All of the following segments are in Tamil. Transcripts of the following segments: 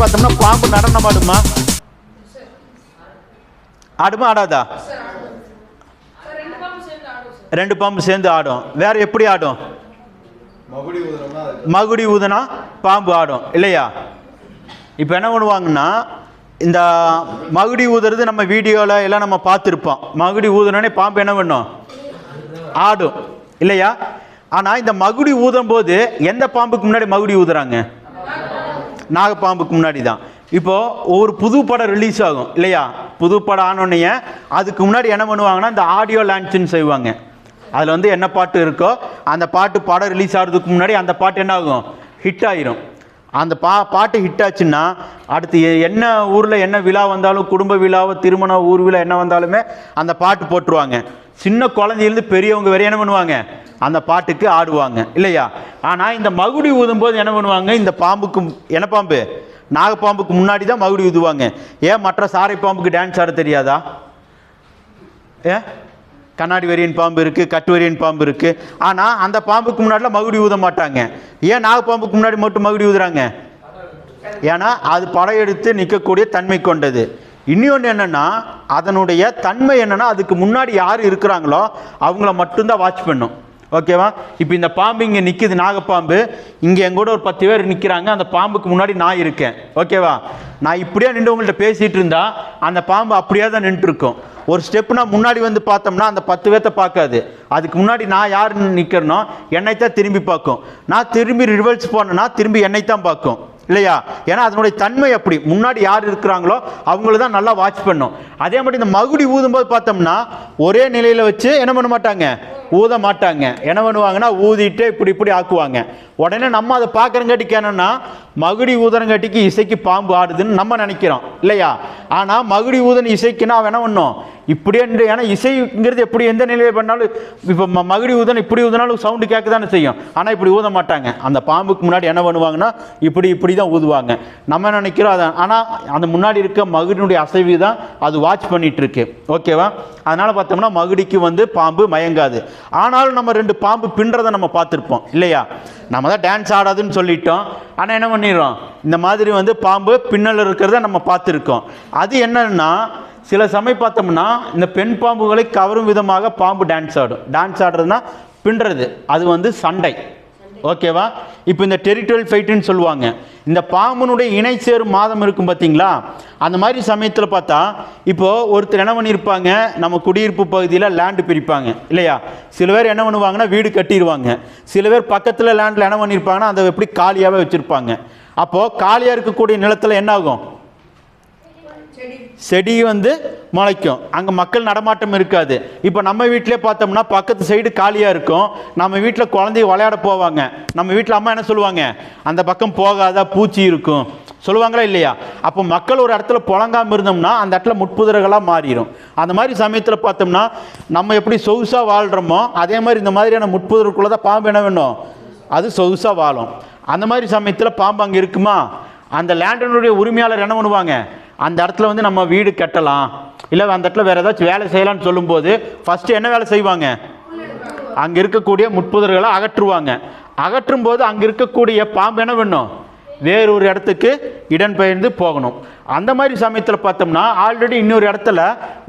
நடனம் ஆடுமா? ஆடுமா ஆடாதா? ரெண்டு பாம்பு சேர்ந்து ஆடும். வேற எப்படி ஆடும்? மகுடி மகுடி ஊதுனா பாம்பு ஆடும். இல்லையா? இப்போ என்ன பண்ணுவாங்கன்னா இந்த மகுடி ஊதுறது நம்ம வீடியோவில் எல்லாம் நம்ம பார்த்துருப்போம். மகுடி ஊதுனோடனே பாம்பு என்ன பண்ணும்? ஆடும். இல்லையா? ஆனால் இந்த மகுடி ஊதும் போது எந்த பாம்புக்கு முன்னாடி மகுடி ஊதுறாங்க? நாகப்பாம்புக்கு முன்னாடி தான் இப்போது ஒரு புது படம் ரிலீஸ் ஆகும் இல்லையா? புது படம் ஆனோடனே அதுக்கு முன்னாடி என்ன பண்ணுவாங்கன்னா இந்த ஆடியோ லான்ச்சுன்னு செய்வாங்க. அதில் வந்து என்ன பாட்டு இருக்கோ அந்த பாட்டு படம் ரிலீஸ் ஆகிறதுக்கு முன்னாடி அந்த பாட்டு என்ன ஆகும்? ஹிட் ஆயிரும். அந்த பா பாட்டு ஹிட் ஆச்சுன்னா அடுத்து என்ன ஊரில் என்ன விழா வந்தாலும் குடும்ப விழாவோ திருமண ஊர் விழா என்ன வந்தாலுமே அந்த பாட்டு போட்டுருவாங்க. சின்ன குழந்தையிலேருந்து பெரியவங்க வரையும் என்ன பண்ணுவாங்க? அந்த பாட்டுக்கு ஆடுவாங்க இல்லையா? ஆனால் இந்த மகுடி ஊதும்போது என்ன பண்ணுவாங்க? இந்த பாம்புக்கு என்ன பாம்பு? நாகப்பாம்புக்கு முன்னாடி தான் மகுடி ஊதுவாங்க. ஏன் மற்ற சாரை பாம்புக்கு டான்ஸ் ஆட தெரியாதா? ஏ? கண்ணாடி வரியன் பாம்பு இருக்குது கட்டுவரியன் பாம்பு இருக்குது ஆனால் அந்த பாம்புக்கு முன்னாடிலாம் மகுடி ஊத மாட்டாங்க. ஏன் நாகப்பாம்புக்கு முன்னாடி மட்டும் மகுடி ஊதுறாங்க? ஏன்னா அது படையெடுத்து நிற்கக்கூடிய தன்மை கொண்டது. இன்னொன்று என்னென்னா அதனுடைய தன்மை என்னென்னா அதுக்கு முன்னாடி யார் இருக்கிறாங்களோ அவங்கள மட்டும்தான் வாட்ச் பண்ணும். ஓகேவா? இப்போ இந்த பாம்பு இங்கே நிற்கிது நாகப்பாம்பு. இங்கே எங்கூட ஒரு பத்து பேர் நிற்கிறாங்க அந்த பாம்புக்கு முன்னாடி நான் இருக்கேன். ஓகேவா? நான் இப்படியே நின்று உங்கள்கிட்ட பேசிகிட்டு இருந்தா அந்த பாம்பு அப்படியே தான் நின்றுருக்கும். ஒரு ஸ்டெப்னா முன்னாடி வந்து பார்த்தோம்னா அந்த பத்து பேர்த்த பார்க்காது. அதுக்கு முன்னாடி நான் யார் நிற்கிறனோ என்னை தான் திரும்பி பார்க்கும். நான் திரும்பி ரிவல்ஸ் போனேன்னா திரும்பி என்னை தான் பார்க்கும். இல்லையா? ஏன்னா அதனுடைய தன்மை அப்படி முன்னாடி யார் இருக்கிறாங்களோ அவங்கள தான் நல்லா வாட்ச் பண்ணும். அதே மாதிரி இந்த மகுடி ஊதும்போது பார்த்தோம்னா ஒரே நிலையில் வச்சு என்ன பண்ண மாட்டாங்க? ஊத மாட்டாங்க. என்ன பண்ணுவாங்கன்னா ஊதிட்டு இப்படி இப்படி ஆக்குவாங்க. உடனே நம்ம அதை பார்க்குறங்காட்டிக்கு என்னன்னா மகுடி ஊதுறங்காட்டிக்கு இசைக்கு பாம்பு ஆடுதுன்னு நம்ம நினைக்கிறோம். இல்லையா? ஆனால் மகுடி ஊதன் இசைக்குன்னா அவன் என்ன பண்ணும்? இப்படியே ஏன்னா இசைங்கிறது எப்படி எந்த நிலையில் பண்ணாலும் இப்போ மகுடி ஊதன் இப்படி ஊதினாலும் சவுண்டு கேட்க தானே செய்யும். ஆனால் இப்படி ஊத மாட்டாங்க. அந்த பாம்புக்கு முன்னாடி என்ன பண்ணுவாங்கன்னா இப்படி இப்படி தான் ஊதுவாங்க. நம்ம நினைக்கிறோம்? அதை ஆனால் அந்த முன்னாடி இருக்க மகுடினுடைய அசைவு தான் அது வாட்ச் பண்ணிட்டு இருக்கு ஓகேவா அதனால் பார்த்தோம்னா மகுடிக்கு வந்து பாம்பு மயங்காது. ஆனாலும் நம்ம ரெண்டு பாம்பு பின்றதை நம்ம பார்த்துருப்போம். இல்லையா? நம்ம தான் டான்ஸ் ஆடாதுன்னு சொல்லிட்டோம். ஆனால் என்ன பண்ணிடுறோம்? இந்த மாதிரி வந்து பாம்பு பின்னல் இருக்கிறத நம்ம பார்த்துருக்கோம். அது என்னன்னா சில சமயம் பார்த்தோம்னா இந்த பெண் பாம்புகளை கவரும் விதமாக பாம்பு டான்ஸ் ஆடும். டான்ஸ் ஆடுறதுனா பின்றது அது வந்து சண்டை. ஓகேவா? இப்போ இந்த டெரிட்டோரியல் ஃபைட்டுன்னு சொல்லுவாங்க. இந்த பாம்புனுடைய இணை சேரும் மாதம் இருக்கும் பார்த்தீங்களா அந்த மாதிரி சமயத்தில் பார்த்தா இப்போது ஒருத்தர் என்ன பண்ணியிருப்பாங்க நம்ம குடியிருப்பு பகுதியில் லேண்டு பிரிப்பாங்க. இல்லையா? சில பேர் என்ன பண்ணுவாங்கன்னா வீடு கட்டிடுவாங்க சில பேர் பக்கத்தில் லேண்டில் என்ன பண்ணியிருப்பாங்கன்னா அதை எப்படி காலியாகவே வச்சுருப்பாங்க. அப்போது காலியாக இருக்கக்கூடிய நிலத்தில் என்ன ஆகும்? செடி வந்து முளைக்கும். அங்கே மக்கள் நடமாட்டம் இருக்காது. இப்போ நம்ம வீட்டிலே பார்த்தோம்னா பக்கத்து சைடு காலியாக இருக்கும். நம்ம வீட்டில் குழந்தைய விளையாட போவாங்க. நம்ம வீட்டில் அம்மா என்ன சொல்லுவாங்க? அந்த பக்கம் போகாதா பூச்சி இருக்கும். சொல்லுவாங்களா இல்லையா? அப்போ மக்கள் ஒரு இடத்துல புழங்காமல் இருந்தோம்னா அந்த இடத்துல முட்புதர்களாக மாறிடும் அந்த மாதிரி சமயத்தில் பார்த்தோம்னா நம்ம எப்படி சொகுசாக வாழ்கிறோமோ அதே மாதிரி இந்த மாதிரியான முட்புதருக்குள்ளே தான் பாம்பு என்ன வேணும் அது சொகுசாக வாழும். அந்த மாதிரி சமயத்தில் பாம்பு அங்கே இருக்குமா? அந்த லேண்டனுடைய உரிமையாளர் என்ன பண்ணுவாங்க? அந்த இடத்துல வந்து நம்ம வீடு கட்டலாம். இல்லை அந்த இடத்துல வேறு ஏதாச்சும் வேலை செய்யலாம்னு சொல்லும்போது ஃபஸ்ட்டு என்ன வேலை செய்வாங்க? அங்கே இருக்கக்கூடிய முட்புதர்களை அகற்றுவாங்க. அகற்றும் போது அங்கே இருக்கக்கூடிய பாம்பு என்ன பண்ணும்? வேறொரு இடத்துக்கு இடம்பெயர்ந்து போகணும். அந்த மாதிரி சமயத்தில் பார்த்தோம்னா ஆல்ரெடி இன்னொரு இடத்துல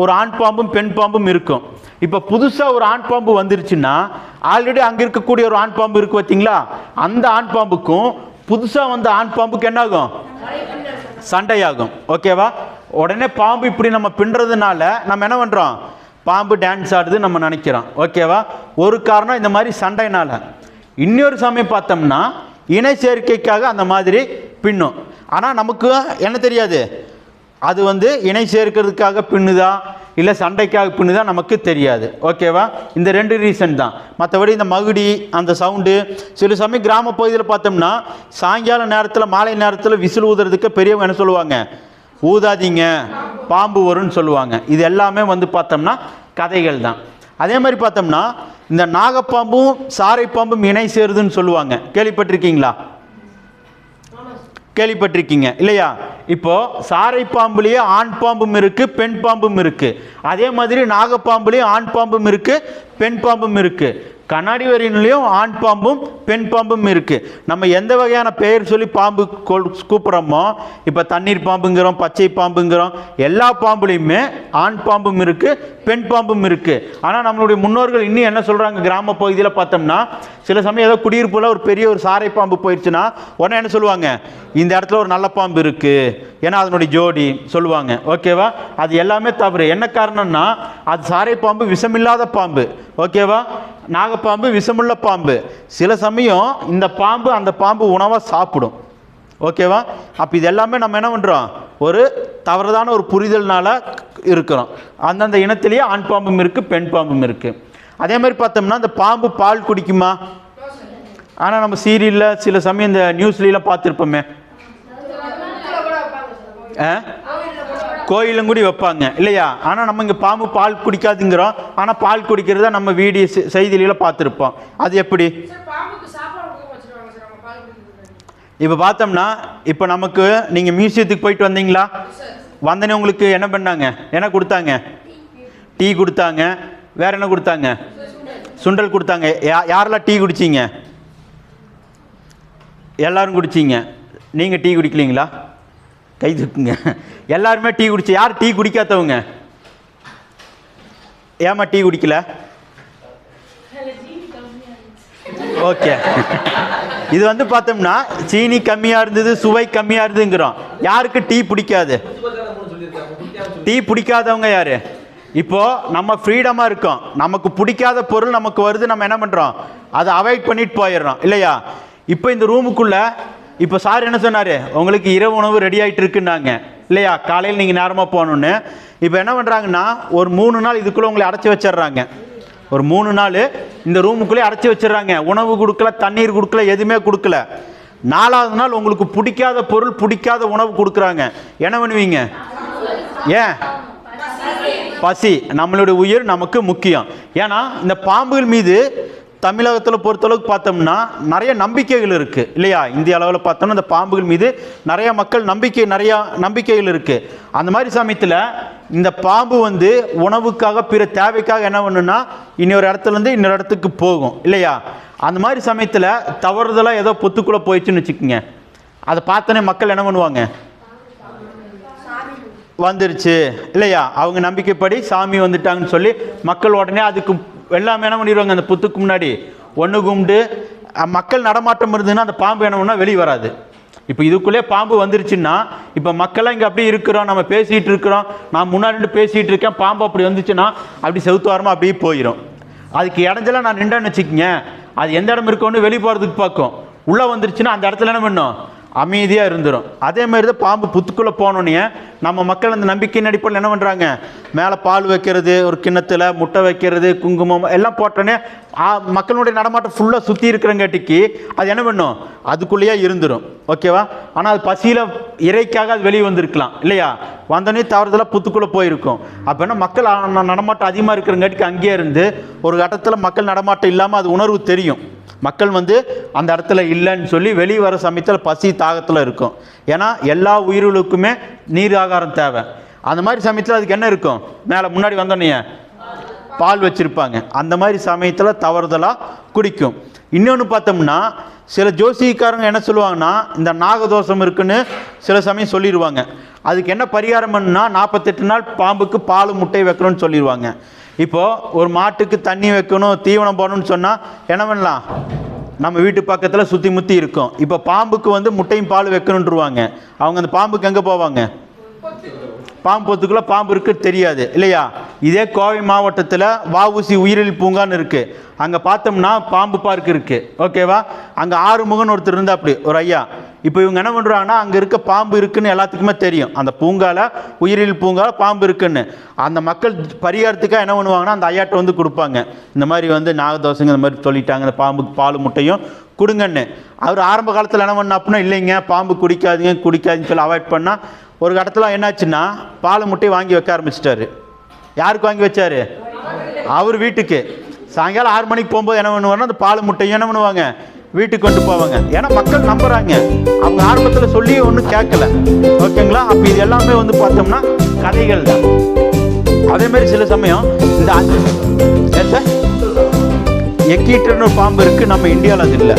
ஒரு ஆண் பாம்பும் பெண் பாம்பும் இருக்கும். இப்போ புதுசாக ஒரு ஆண் பாம்பு வந்துருச்சுன்னா ஆல்ரெடி அங்கே இருக்கக்கூடிய ஒரு ஆண் பாம்பு இருக்கு பார்த்தீங்களா அந்த ஆண் பாம்புக்கும் புதுசாக வந்த ஆண் பாம்புக்கு என்னாகும் சண்டையாகும். ஓகேவா உடனே பாம்பு இப்படி நம்ம பின்னுறதுனால நம்ம என்ன பண்ணுறோம் பாம்பு டான்ஸ் ஆடுது நம்ம நினைக்கிறோம். ஓகேவா ஒரு காரணம் இந்த மாதிரி சண்டைனால. இன்னொரு சமயம் பார்த்தோம்னா இணை சேர்க்கைக்காக அந்த மாதிரி பின்னும். ஆனால் நமக்கு என்ன தெரியாது? அது வந்து இணை சேர்க்கிறதுக்காக பின்னுதா? இல்லை சண்டைக்காக தான் நமக்கு தெரியாது. ஓகேவா? இந்த ரெண்டு ரீசன் தான். மற்றபடி இந்த மகுடி அந்த சவுண்டு சில சமயம் கிராம பகுதியில் பார்த்தோம்னா சாயங்கால நேரத்தில் மாலை நேரத்தில் விசில் ஊதுறதுக்கு பெரியவங்க என்ன சொல்லுவாங்க? ஊதாதீங்க பாம்பு வரும்னு சொல்லுவாங்க. இது எல்லாமே வந்து பார்த்தோம்னா கதைகள் தான். அதே மாதிரி பார்த்தோம்னா இந்த நாகப்பாம்பும் சாரை பாம்பும் இணை சேருதுன்னு சொல்லுவாங்க. கேள்விப்பட்டிருக்கீங்களா? கேள்விப்பட்டிருக்கீங்க இல்லையா? இப்போ சாரை பாம்புலேயே ஆண் பாம்பும் இருக்கு பெண் பாம்பும் இருக்கு. அதே மாதிரி நாகப்பாம்புலேயும் ஆண் பாம்பும் இருக்கு பெண் பாம்பும் இருக்கு. கண்ணாடி வரியிலையும் ஆண் பாம்பும் பெண் பாம்பும் இருக்குது நம்ம எந்த வகையான பெயர் சொல்லி பாம்பு கூப்பிட்றோமோ இப்போ தண்ணீர் பாம்புங்கிறோம் பச்சை பாம்புங்கிறோம் எல்லா பாம்புலேயுமே ஆண் பாம்பும் இருக்குது பெண் பாம்பும் இருக்குது ஆனால் நம்மளுடைய முன்னோர்கள் இன்னும் என்ன சொல்கிறாங்க கிராம பகுதியில் பார்த்தோம்னா சில சமயம் ஏதோ குடியிருப்பில் ஒரு பெரிய ஒரு சாரை பாம்பு போயிடுச்சுன்னா உடனே என்ன சொல்லுவாங்க? இந்த இடத்துல ஒரு நல்ல பாம்பு இருக்குது ஏன்னா அதனுடைய ஜோடி சொல்லுவாங்க. ஓகேவா? அது எல்லாமே தவறு. என்ன காரணம்னா அது சாரை பாம்பு விஷமில்லாத பாம்பு. ஓகேவா? நாகப்பாம்பு விஷமுள்ள பாம்பு. சில சமயம் இந்த பாம்பு அந்த பாம்பு உணவாக சாப்பிடும். ஓகேவா? அப்போ இது எல்லாமே நம்ம என்ன பண்ணுறோம் ஒரு தவறுதான ஒரு புரிதல்னால இருக்கிறோம். அந்தந்த இனத்திலேயே ஆண் பாம்பும் இருக்குது பெண் பாம்பும் இருக்குது அதே மாதிரி பார்த்தோம்னா இந்த பாம்பு பால் குடிக்குமா? ஆனால் நம்ம சீரியலில் சில சமயம் இந்த நியூஸ்லாம் பார்த்துருப்போமே. ஆ? கோயிலும் கூட வைப்பாங்க. இல்லையா? ஆனால் நம்ம இங்கே பாம்பு பால் குடிக்காதுங்கிறோம். ஆனால் பால் குடிக்கிறத நம்ம வீடியோ செய்தியில பார்த்துருப்போம். அது எப்படி? இப்போ பார்த்தோம்னா இப்போ நமக்கு நீங்கள் மியூசியத்துக்கு போயிட்டு வந்தீங்களா? வந்தனே உங்களுக்கு என்ன பண்ணாங்க? என்ன கொடுத்தாங்க? டீ கொடுத்தாங்க. வேற என்ன கொடுத்தாங்க? சுண்டல் கொடுத்தாங்க. யா யாரெல்லாம் டீ குடிச்சீங்க? எல்லாரும் குடிச்சிங்க. நீங்கள் டீ குடிக்கலீங்களா? கை தூக்குங்க எல்லாருமே டீ குடிச்சு யார் டீ குடிக்காதவங்க? ஏமா டீ குடிக்கல? ஓகே. இது வந்து பார்த்தோம்னா சீனி கம்மியாக இருந்தது சுவை கம்மியாக இருந்ததுங்கிறோம். யாருக்கு டீ பிடிக்காது? டீ பிடிக்காதவங்க யார்? இப்போது நம்ம ஃப்ரீடமாக இருக்கோம். நமக்கு பிடிக்காத பொருள் நமக்கு வருது நம்ம என்ன பண்ணுறோம் அதை அவாய்ட் பண்ணிட்டு போயிடுறோம். இல்லையா? இப்போ இந்த ரூமுக்குள்ளே இப்போ சார் என்ன சொன்னார்? உங்களுக்கு இரவு உணவு ரெடி ஆகிட்டு இருக்குன்னாங்க. இல்லையா? காலையில் நீங்கள் நேரமாக போகணுன்னு இப்போ என்ன பண்ணுறாங்கன்னா ஒரு மூணு நாள் இதுக்குள்ளே உங்களை அடைச்சி வச்சிடுறாங்க. ஒரு மூணு நாள் இந்த ரூமுக்குள்ளே அடைச்சி வச்சிடுறாங்க. உணவு கொடுக்கல தண்ணீர் கொடுக்கல எதுவுமே கொடுக்கல. நாலாவது நாள் உங்களுக்கு பிடிக்காத பொருள் பிடிக்காத உணவு கொடுக்குறாங்க. என்ன பண்ணுவீங்க? ஏன்? பசி. நம்மளுடைய உயிர் நமக்கு முக்கியம். ஏன்னா இந்த பாம்புகள் மீது தமிழகத்தில் பொறுத்தளவுக்கு பார்த்தோம்னா நிறைய நம்பிக்கைகள் இருக்குது இல்லையா? இந்திய அளவில் பார்த்தோம்னா இந்த பாம்புகள் மீது நிறைய மக்கள் நம்பிக்கை நிறையா நம்பிக்கைகள் இருக்குது அந்த மாதிரி சமயத்தில் இந்த பாம்பு வந்து உணவுக்காக பிற தேவைக்காக என்ன பண்ணுன்னா இன்னொரு இடத்துலேருந்து இன்னொரு இடத்துக்கு போகும். இல்லையா? அந்த மாதிரி சமயத்தில் தவறுதலாக ஏதோ பொத்துக்குள்ளே போயிடுச்சுன்னு வச்சுக்கோங்க. அதை பார்த்தோன்னே மக்கள் என்ன பண்ணுவாங்க? வந்துருச்சு. இல்லையா? அவங்க நம்பிக்கைப்படி சாமி வந்துட்டாங்கன்னு சொல்லி மக்கள் உடனே அதுக்கு எல்லாமே என்ன பண்ணிடுவாங்க? அந்த புத்துக்கு முன்னாடி ஒன்று கும்பிட்டு மக்கள் நடமாட்டம் இருந்ததுன்னா அந்த பாம்பு என்ன பண்ணா வெளியே வராது. இப்போ இதுக்குள்ளே பாம்பு வந்துருச்சுன்னா இப்போ மக்கள்லாம் இங்கே அப்படியே இருக்கிறோம் நம்ம பேசிகிட்டு இருக்கிறோம் நான் முன்னாடி நின்று பேசிகிட்டு இருக்கேன் பாம்பு அப்படி வந்துச்சுன்னா அப்படி செவுத்துவாரமாக அப்படியே போயிடும் அதுக்கு இடஞ்செல்லாம் நான் நின்றேன்னு வச்சுக்கோங்க அது எந்த இடம் இருக்கோன்னு வெளியே போகிறதுக்கு பார்க்கும் உள்ளே வந்துருச்சுன்னா அந்த இடத்துல என்ன பண்ணும்? அமைதியாக இருந்துரும். அதே மாதிரி தான் பாம்பு புத்துக்குள்ளே போனோன்னே நம்ம மக்கள் அந்த நம்பிக்கையின் அடிப்படையில் என்ன பண்ணுறாங்க மேலே பால் வைக்கிறது ஒரு கிண்ணத்தில் முட்டை வைக்கிறது குங்குமம் எல்லாம் போட்டோன்னே ஆ, மக்களுடைய நடமாட்டம் ஃபுல்லாக சுற்றி இருக்கிறங்காட்டிக்கு அது என்ன பண்ணும்? அதுக்குள்ளேயே இருந்துடும் ஓகேவா ஆனால் அது பசியில் இறைக்காக அது வெளியே வந்திருக்கலாம். இல்லையா? வந்தோடனே தவறுதலாக புத்துக்குள்ளே போயிருக்கும். அப்போ மக்கள் நடமாட்டம் அதிகமாக இருக்கிறங்காட்டிக்கு அங்கேயே இருந்து ஒரு கட்டத்தில் மக்கள் நடமாட்டம் இல்லாமல் அது உணர்வு தெரியும். மக்கள் வந்து அந்த இடத்துல இல்லைன்னு சொல்லி வெளியே வர சமயத்தில் பசி தாகத்தில் இருக்கும். ஏன்னா எல்லா உயிர்களுக்குமே நீர் ஆகாரம் தேவை. அந்த மாதிரி சமயத்தில் அதுக்கு என்ன இருக்கும்? மேலே முன்னாடி வந்தோன்னே பால் வச்சுருப்பாங்க. அந்த மாதிரி சமயத்தில் தவறுதலாக குடிக்கும். இன்னொன்று பார்த்தோம்னா சில ஜோசிக்காரங்க என்ன சொல்லுவாங்கன்னா இந்த நாகதோஷம் இருக்குன்னு சில சமயம் சொல்லிடுவாங்க அதுக்கு என்ன பரிகாரம் பண்ணுன்னா நாற்பத்தெட்டு நாள் பாம்புக்கு பால் முட்டை வைக்கணும்னு சொல்லிடுவாங்க இப்போது ஒரு மாட்டுக்கு தண்ணி வைக்கணும் தீவனம் போடணும்னு சொன்னால் என்ன பண்ணலாம்? நம்ம வீட்டு பக்கத்தில் சுற்றி முற்றி இருக்கும். இப்போ பாம்புக்கு வந்து முட்டையும் பால் வைக்கணுன்ருவாங்க அவங்க அந்த பாம்புக்கு எங்கே போவாங்க? பாம்பு பொத்துக்குள்ள பாம்பு இருக்கு தெரியாது. இல்லையா? இதே கோவை மாவட்டத்தில் வஉசி உயிரியல் பூங்கான்னு இருக்கு. அங்கே பார்த்தோம்னா பாம்பு பார்க் இருக்கு. ஓகேவா? அங்கே ஆறுமுகன் ஒருத்தர் இருந்தா அப்படி ஒரு ஐயா. இப்போ இவங்க என்ன பண்ணுறாங்கன்னா அங்கே இருக்க பாம்பு இருக்குன்னு எல்லாத்துக்குமே தெரியும். அந்த பூங்கால உயிரியல் பூங்கால பாம்பு இருக்குன்னு. அந்த மக்கள் பரிகாரத்துக்காக என்ன பண்ணுவாங்கன்னா அந்த ஐயாட்ட வந்து கொடுப்பாங்க. இந்த மாதிரி வந்து நாகதோசைங்க இந்த மாதிரி சொல்லிட்டாங்க அந்த பாம்புக்கு பால் முட்டையும் கொடுங்கன்னு. அவர் ஆரம்ப காலத்தில் என்ன பண்ண அப்படின்னா இல்லைங்க பாம்பு குடிக்காதீங்க குடிக்காதுன்னு சொல்லி அவாய்ட் பண்ணால் ஒரு இடத்துல என்னாச்சுன்னா பால் முட்டையை வாங்கி வைக்க ஆரம்பிச்சிட்டாரு. யாருக்கு வாங்கி வச்சாரு? அவர் வீட்டுக்கு. சாயங்காலம் ஆறு மணிக்கு போகும்போது என்ன பண்ணுவாங்கன்னா அந்த பால் முட்டையும் என்ன பண்ணுவாங்க வீட்டுக்கு கொண்டு போவாங்க. ஏன்னா மக்கள் நம்புறாங்க. அவங்க ஆரம்பத்தில் சொல்லி ஒன்றும் கேட்கல ஓகேங்களா? அப்போ இது எல்லாமே வந்து பார்த்தோம்னா கதைகள் தான். அதே மாதிரி சில சமயம் இந்த எக்கீட்டர்னு ஒரு பாம்பு இருக்குது நம்ம இந்தியாவில் அது இல்லை.